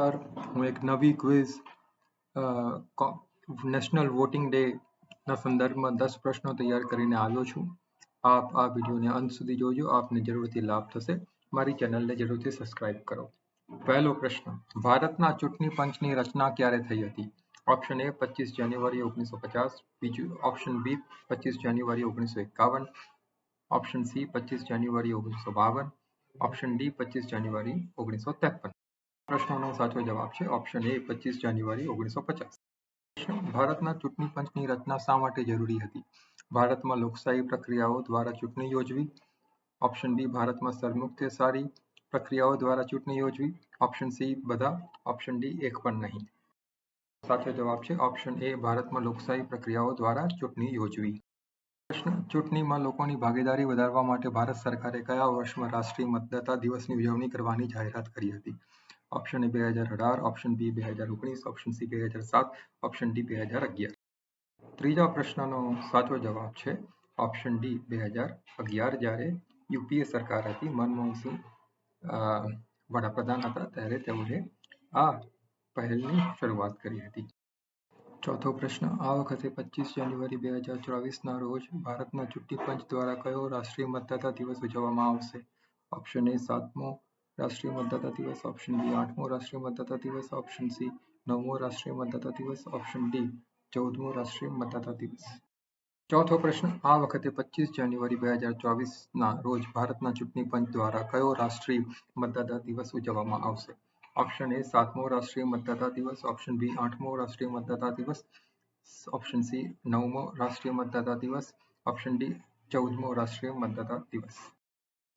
હું એક નવી ક્વિઝ નેશનલ વોટિંગ ડે ના સંદર્ભમાં દસ પ્રશ્નો તૈયાર કરીને આવ્યો છું. આપ આ વિડીયોને અંત સુધી જોજો. આપને જરૂરથી લાભ થશે. મારી ચેનલને જરૂરથી સબસ્ક્રાઇબ કરો. પહેલો પ્રશ્ન, ભારતના ચૂંટણી પંચની રચના ક્યારે થઈ હતી? ઓપ્શન એ, પચીસ જાન્યુઆરી ઓગણીસો પચાસ. બીજું, ઓપ્શન બી, પચીસ જાન્યુઆરી ઓગણીસો એકાવન. ઓપ્શન સી, પચીસ જાન્યુઆરી ઓગણીસો બાવન. ઓપ્શન ડી, પચીસ જાન્યુઆરી ઓગણીસો ત્રેપન. પ્રશ્નોનો સાચો જવાબ છે. ઓપ્શન એ પચીસ જાન્યુઆરી ઓગણીસો પચાસ ભારતના ચૂંટણી પંચની રચના શા માટે જરૂરી હતી? ભારતમાં લોકશાહી પ્રક્રિયાઓ દ્વારા ચૂંટણી યોજવી. ઓપ્શન બી ભારતમાં સરમુખત્યારશાહી પ્રક્રિયાઓ દ્વારા ચૂંટણી યોજવી. ઓપ્શન સી બધા. ઓપ્શન ડી એક પણ નહીં. સાચો જવાબ છે. ઓપ્શન એ ભારતમાં લોકશાહી પ્રક્રિયાઓ દ્વારા ચૂંટણી યોજવી. પ્રશ્ન, ચૂંટણીમાં લોકોની ભાગીદારી વધારવા માટે ભારત સરકારે કયા વર્ષમાં રાષ્ટ્રીય મતદાતા દિવસની ઉજવણી કરવાની જાહેરાત કરી હતી? ઓપ્શન એ બે હજાર અઢાર. ઓપ્શન બી બે હજાર ઓગણીસ. ઓપ્શન સી બે હજાર સાત. ઓપ્શન ડી બે હજાર અગિયાર. ત્રીજા પ્રશ્નનો સાચો જવાબ છે. ઓપ્શન ડી બે હજાર અગિયાર, જ્યારે યુપીએ સરકાર હતી મનમોહનસિંહ વડાપ્રધાન હતા, ત્યારે તેઓએ આ પહેલની શરૂઆત કરી હતી. ચોથો પ્રશ્ન, આ વખતે પચીસ જાન્યુઆરી બે હજાર ચોવીસના રોજ ભારતના ચૂંટણી પંચ દ્વારા કયો રાષ્ટ્રીય મતદાતા દિવસ ઉજવવામાં આવશે? ઓપ્શન એ સાતમો. રાષ્ટ્રીય મતદાતા દિવસ ઓપ્શન બી આઠમો રાષ્ટ્રીય મતદાતા દિવસ ઓપ્શન સી નવમો રાષ્ટ્રીય મતદાતા દિવસ ઓપ્શન ડી ચૌદમો રાષ્ટ્રીય મતદાતા દિવસ. ચોથો પ્રશ્ન, આ વખતે પચીસ જાન્યુઆરી બે હજાર ચોવીસના રોજ ભારતના ચૂંટણી પંચ દ્વારા કયો રાષ્ટ્રીય મતદાતા દિવસ ઉજવવામાં આવશે? ઓપ્શન એ સાતમો રાષ્ટ્રીય મતદાતા દિવસ. ઓપ્શન બી આઠમો રાષ્ટ્રીય મતદાતા દિવસ. ઓપ્શન સી નવમો રાષ્ટ્રીય મતદાતા દિવસ. ઓપ્શન ડી ચૌદમો રાષ્ટ્રીય મતદાતા દિવસ.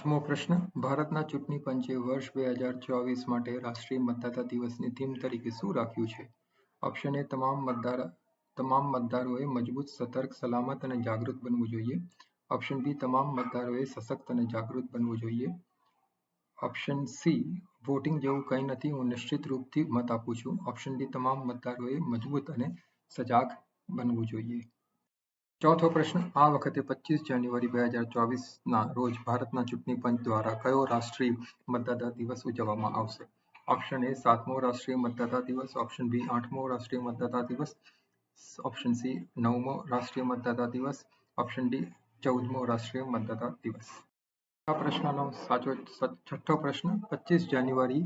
આઠમો પ્રશ્ન, ભારતના ચૂંટણી પંચે વર્ષ બે હજાર ચોવીસ માટે રાષ્ટ્રીય મતદાતા દિવસની થીમ તરીકે શું રાખ્યું છે? ઓપ્શન એ તમામ મતદાર, તમામ મતદારોએ મજબૂત, સતર્ક, સલામત અને જાગૃત બનવું જોઈએ. ઓપ્શન બી તમામ મતદારોએ સશક્ત અને જાગૃત બનવું જોઈએ. ઓપ્શન સી વોટિંગ જેવું કંઈ નથી, હું નિશ્ચિત રૂપથી મત આપું છું. ઓપ્શન ડી તમામ મતદારોએ મજબૂત અને સજાગ બનવું જોઈએ. ચોથો પ્રશ્ન, આ વખતે પચીસ જાન્યુઆરી બે હજાર ચોવીસના રોજ ભારતના ચૂંટણી પંચ દ્વારા કયો રાષ્ટ્રીય મતદાતા દિવસ ઉજવવામાં આવશે? ઓપ્શન એ સાતમો રાષ્ટ્રીય મતદાતા દિવસ. ઓપ્શન બી આઠમો રાષ્ટ્રીય મતદાતા દિવસ. ઓપ્શન સી નવમો રાષ્ટ્રીય મતદાતા દિવસ. ઓપ્શન ડી ચૌદમો રાષ્ટ્રીય મતદાતા દિવસ. આ પ્રશ્નનો સાચો છઠ્ઠો પ્રશ્ન, પચીસ જાન્યુઆરી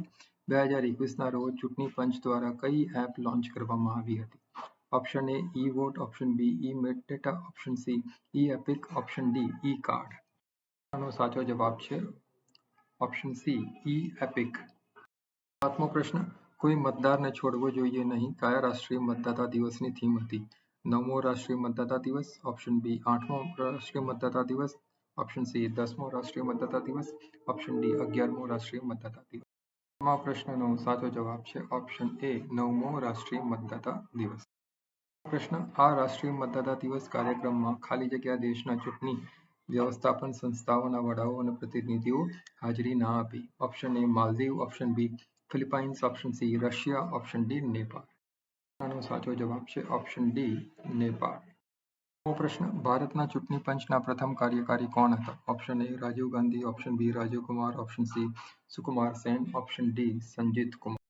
બે હજાર એકવીસના રોજ ચૂંટણી પંચ દ્વારા કઈ એપ લોન્ચ કરવામાં આવી હતી? Option B E metadata option C E EPIC option D E card આનો સાચો જવાબ છે ઓપ્શન સી ઈ એપિક સાતમો પ્રશ્ન, કોઈ મતદારને છોડવો જોઈએ નહીં, કયા રાષ્ટ્રીય મતદાતા દિવસની થીમ હતી? નવમો રાષ્ટ્રીય મતદાતા દિવસ ઓપ્શન બી આઠમો રાષ્ટ્રીય મતદાતા દિવસ ઓપ્શન સી દસમો રાષ્ટ્રીય મતદાતા દિવસ ઓપ્શન ડી અગિયારમો રાષ્ટ્રીય મતદાતા દિવસ. આ પ્રશ્નનો સાચો જવાબ છે ઓપ્શન એ નવમો રાષ્ટ્રીય મતદાતા દિવસ. પ્રશ્ન આ રાષ્ટ્રીય મતદાતા દિવસ કાર્યક્રમમાં ખાલી જગ્યા દેશના ચૂંટણી વ્યવસ્થાપન સંસ્થાઓના વડાઓ અને પ્રતિનિધિઓ હાજરી ના આપી. Option A Maldives option B Philippines option C Russia option D Nepal આનો સાચો જવાબ છે ઓપ્શન ડી નેપાળ પ્રશ્ન, ભારતના ચૂંટણી પંચના પ્રથમ કાર્યકારી કોણ હતા? Option A Rajiv Gandhi. Option B Rajiv Kumar. Option C Sukumar Sen. Option D Sanjit Kumar.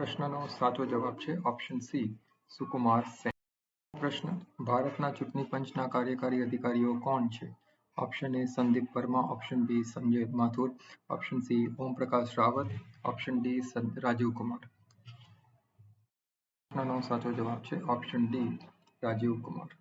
પ્રશ્નનો સાચો જવાબ છે ઓપ્શન સી સુકુમાર સેન. પ્રશ્ન. ભારતના ચૂંટણી પંચના કાર્યકારી અધિકારીઓ કોણ છે? Option A Sandeep Verma. Option B Sanjay Mathur. Option C Om Prakash Rawat option D Rajiv Kumar. પ્રશ્નનો સાચો જવાબ છે ઓપ્શન ડી રાજીવ કુમાર.